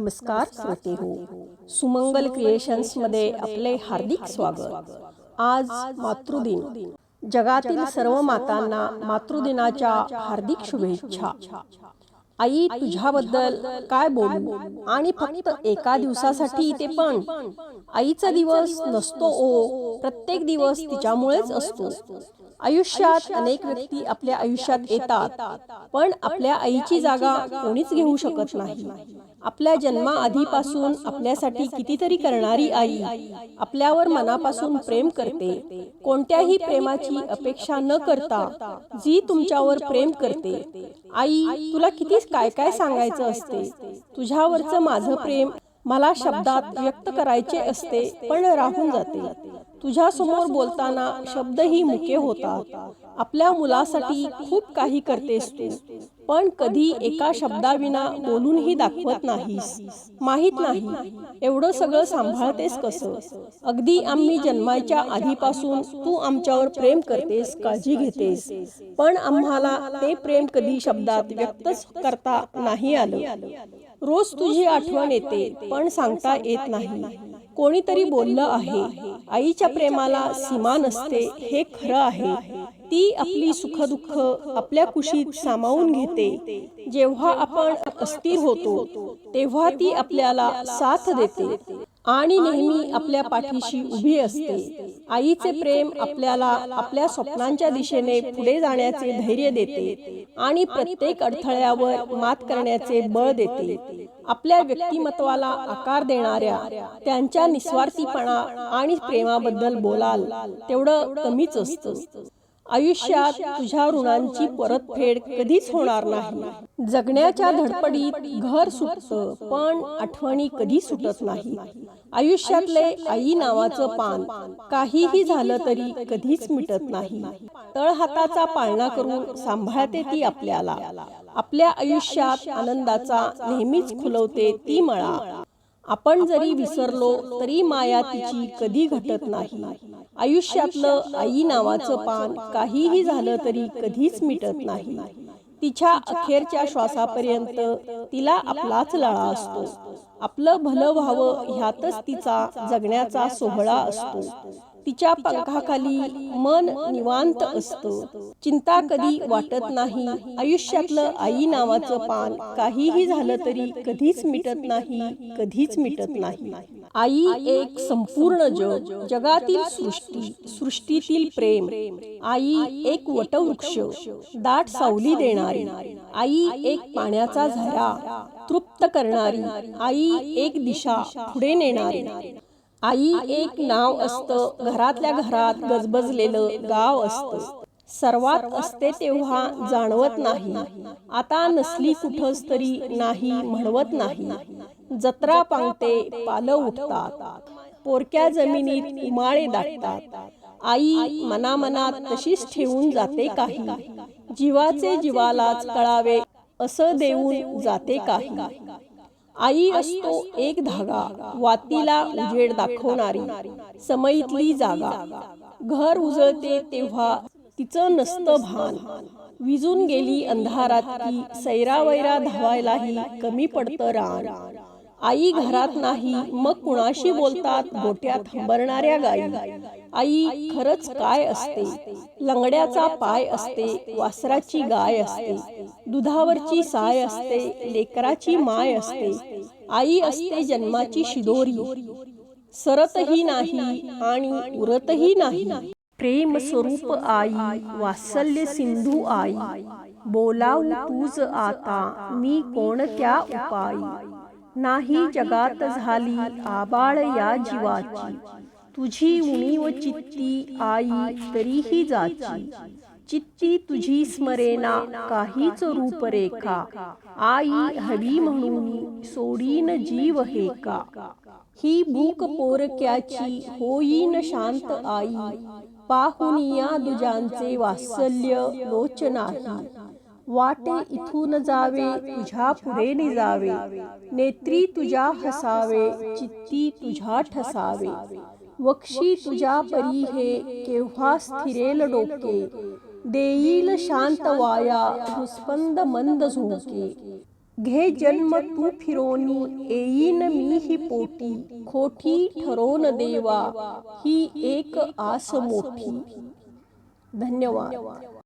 नमस्कार श्रोते हो. सुमंगल क्रिएशन्समध्ये आपले हार्दिक स्वागत. आज मातृदिन. जगातील सर्व मातांना मातृदिनाच्या हार्दिक शुभेच्छा. आई तुझ्याबद्दल काय बोलू? आणि फक्त एका दिवसासाठी ते पण. आईचा दिवस नसतो ओ. प्रत्येक दिवस तिच्यामुळेच असतो. आयुष्यात अनेक व्यक्ती आपल्या आयुष्यात येतात. पण आपल्या आईची जागा कोणीच घेऊ शकत नाही. आपल्या जन्माआधीपासून आपल्यासाठी कितीतरी करणारी आई आपल्यावर मनापासून प्रेम करते. कोणत्याही प्रेमाची अपेक्षा न करता जी तुमच्यावर प्रेम करते आई तुला किती काय काय सांगायचं असते? तुझ्यावरचं माझं प्रेम मला शब्दात व्यक्त करायचे असते पण राहून जाते. तुझ्यासमोर बोलताना शब्दही मुके होतात. आपल्या मुलासाठी खूप काही करतेस तू पण कधी एका शब्दाविना बोलूनही दाखवत नाहीस. माहीत नाही एवढं सगळं सांभाळतेस कसं? अगदी आम्ही जन्माच्या आधीपासून तू आमच्यावर प्रेम करतेस काळजी घेतेस. पण आम्हाला ते प्रेम कधी शब्दात व्यक्तच करता नाही आलं. रोज तुझी आठवण येते पण सांगता येत नाही. कोणीतरी बोललं आहे आईच्या प्रेमाला सीमा नसते हे खरं आहे. ती आपली सुखदुःख आपल्या कुशीत सामावून घेते. जेव्हा आपण अस्थिर होतो तेव्हा ती आपल्याला साथ देते. आणि नेहमी आपल्या पाठीशी उभी असते. आईचे प्रेम आपल्याला आपल्या स्वप्नांच्या दिशेने पुढे जाण्याचे धैर्य देते आणि प्रत्येक अडथळ्यावर मात करण्याचे बळ देते. आपल्या व्यक्तिमत्वाला आकार देणाऱ्या त्यांच्या निस्वार्थीपणा आणि प्रेमाबद्दल बोलाल. तेवढं कमीच असतं. आयुष्यात तुझ्या ऋणांची परतफेड कधीच होणार नाही. जगण्याच्या धडपडीत घर सुटतं पण आठवणी कधी सुटत नाही. आयुष्यातले आई नावाचं पान काहीही झालं तरी कधीच मिटत नाही. तळहाताचा पाळणा करून सांभाळते ती आपल्याला. आपल्या आयुष्यात आनंदाचा नेहमीच खुलवते ती मळा. आपण जरी विसरलो तरी माया तिची कधी घटत नाही. आयुष्यातलं आई नावाचं पान काहीही झालं तरी कधीच मिटत नाही. तिच्या अखेरच्या श्वासापर्यंत तिला आपलाच लळा असतो. आपलं भलं व्हावं ह्यातच तिचा जगण्याचा सोहळा असतो. तिच्या पंखाखाली मन निवांत असतं. चिंता कधी वाटत नाही. आयुष्यातलं आई नावाचं पान काहीही झालं तरी कधीच मिटत नाही कधीच मिटत नाही. आई एक संपूर्ण जग जगातील सृष्टी सृष्टीतील प्रेम. आई एक वटवृक्ष दाट सावली देणारी. आई एक पाण्याचा झरा तृप्त करणारी. आई एक दिशा पुढे नेणारी. आई एक नाव असतं घरातल्या घरात गजबजलेलं गाव असतं. सर्वात असते तेव्हा जाणवत नाही. आता नसली कुठंच तरी नाही म्हणवत नाही. जत्रा पांगते पालं उठतात. पोरक्या जमिनीत उमाळे दाटतात. आई मनामनात तशीच ठेवून जाते काही. जीवाचे जीवालाच कळावे असं देऊन जाते काही. आई असतो एक धागा वातीला उजेड दाखवणारी समईतली जागा. घर उजळते तेव्हा तिचं नसतं भान. विजून गेली अंधारात की सैरावैरा धावायलाही कमी पडतं रान. आई घरात नाही मग कुणाशी बोलतात? गोट्यात हंबरणाऱ्या गाई आई खरंच काय असते? लंगड्याचा पाय असते वासराची गाय असते दुधावरची साय असते लेकराची माय असते. आई असते जन्माची शिदोरी. सरतही नाही आणि उरतही नाही. प्रेम स्वरूप आई वात्सल्य सिंधू आई. बोलाव तूज आता मी कोणत्या उपाय नाही जगात झाली आबाळ या जीवाची. तुझी उणीव चित्ती आई तरीही जाची. चित्ती तुझी स्मरेना काहीच रूपरेखा. आई हवी म्हणून सोडीन जीव हे का? ही भूक पोरक्याची होईन शांत आई. पाहुनिया दुजांचे वात्सल्य लोचनाही. वाटे इथून जावे तुझ्या पुढे निजावे नेत्री तुझ्या हसावे चित्ती तुझ्या ठसावे वक्षी तुझ्या परी हे केव्हा स्थिरेल डोके देईल शांत वाया हुस्पंद मंद झोके घे जन्म तू फिरोनी येईन मी ही पोटी खोटी ठरोन देवा ही एक आस मोठी धन्यवाद.